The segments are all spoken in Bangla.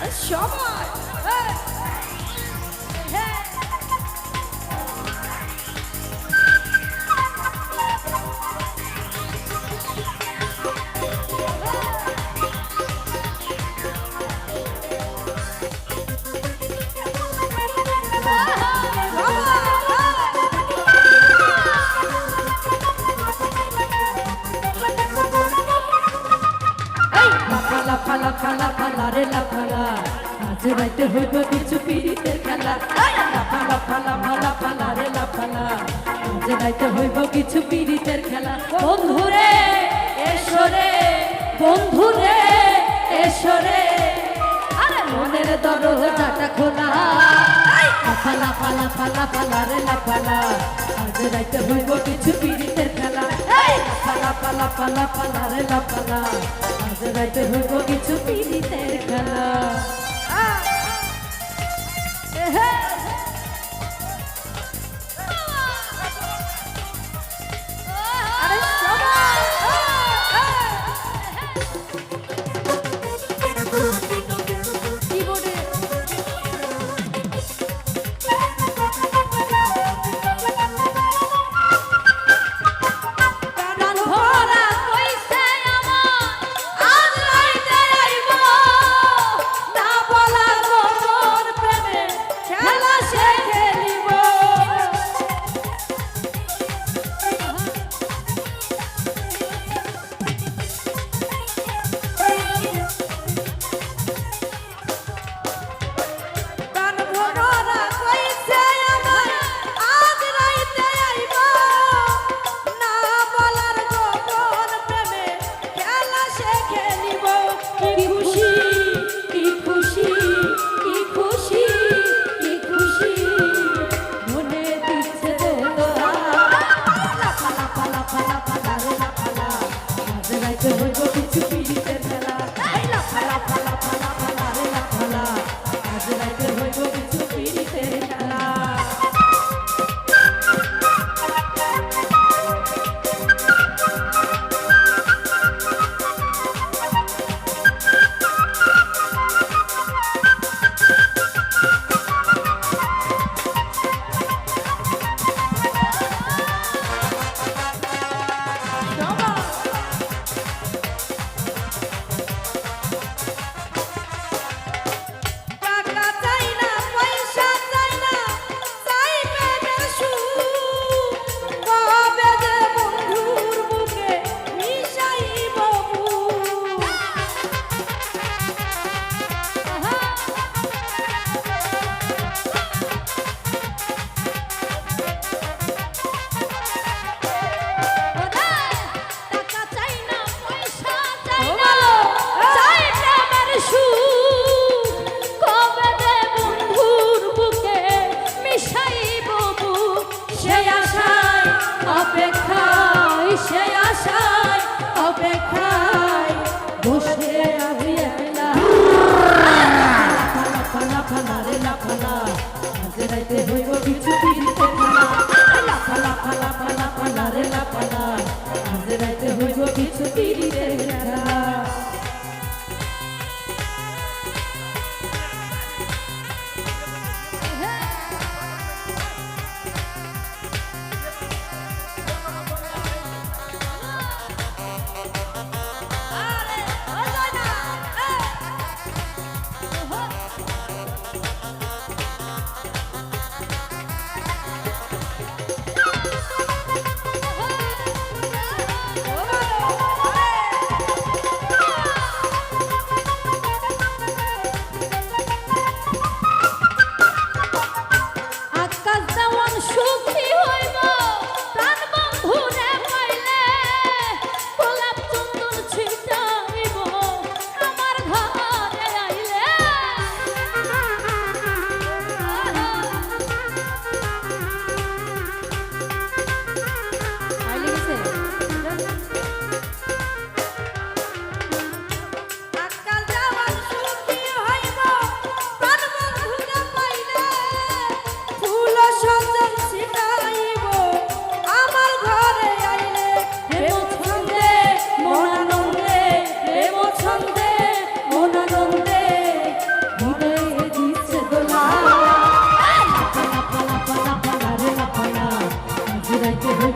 আরে সময় আজ রাইতে হইব কিছু পিড়িতের খেলা। ফালা ফালা ফালা রে লাফালা আজ রাইতে হইব কিছু পিড়িতের খেলা। বন্ধুরে এসো রে বন্ধুরে এসো রে। আরে মনের দরজাটা খোলা। লাফালা ফালা ফালা ফালা রে লাফালা আজ রাইতে হইব কিছু পিড়িতের খেলা। লাফালা ফালা ফালা ফালা রে লাফালা আজ রাইতে হইব কিছু পিড়িতের খেলা।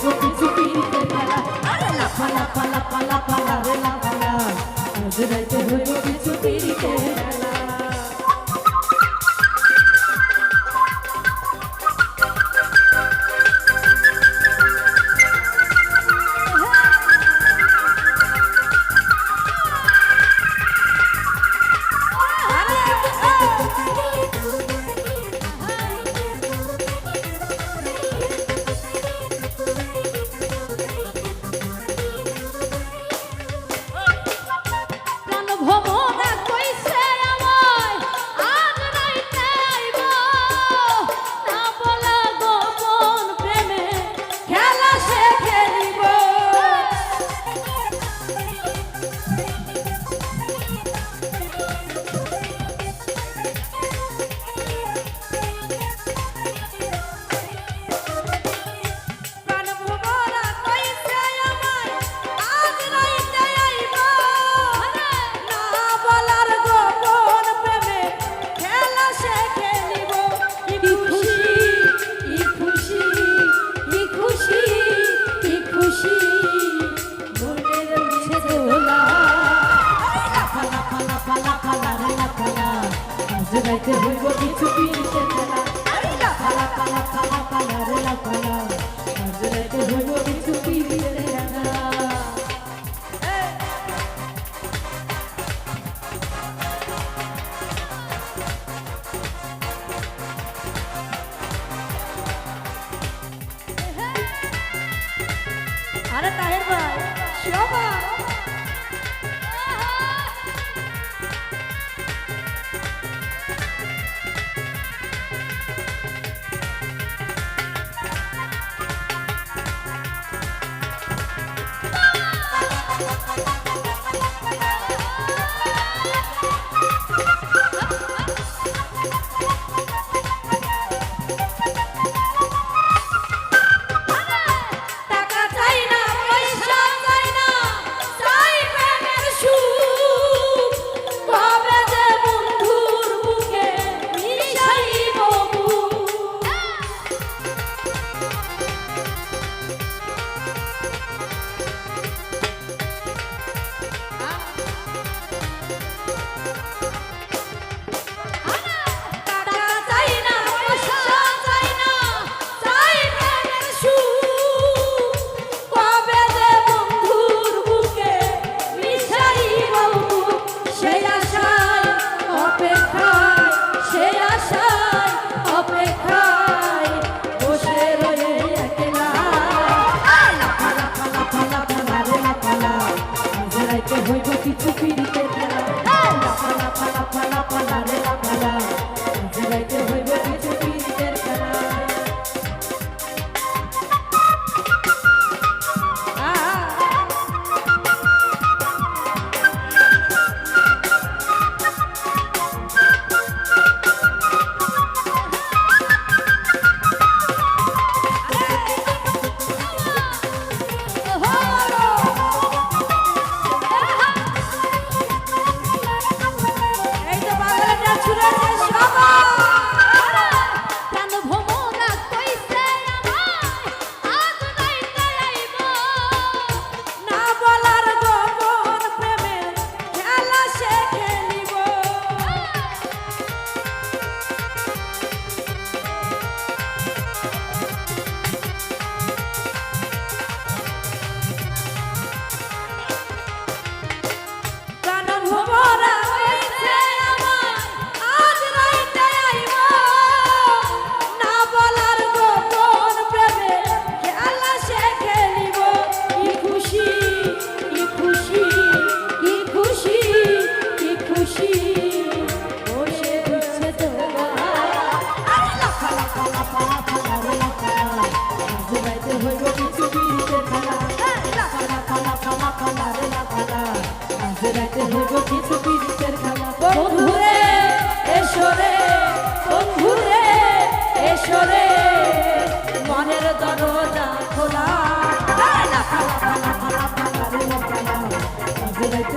গোপি চুপি খেলা আরে লাফা লাফা লাফা লাফা রে লাফা আজ রাইতে গোপি চুপি খেলা আজ রাইতে হইব কিছু পিড়িতে খেলা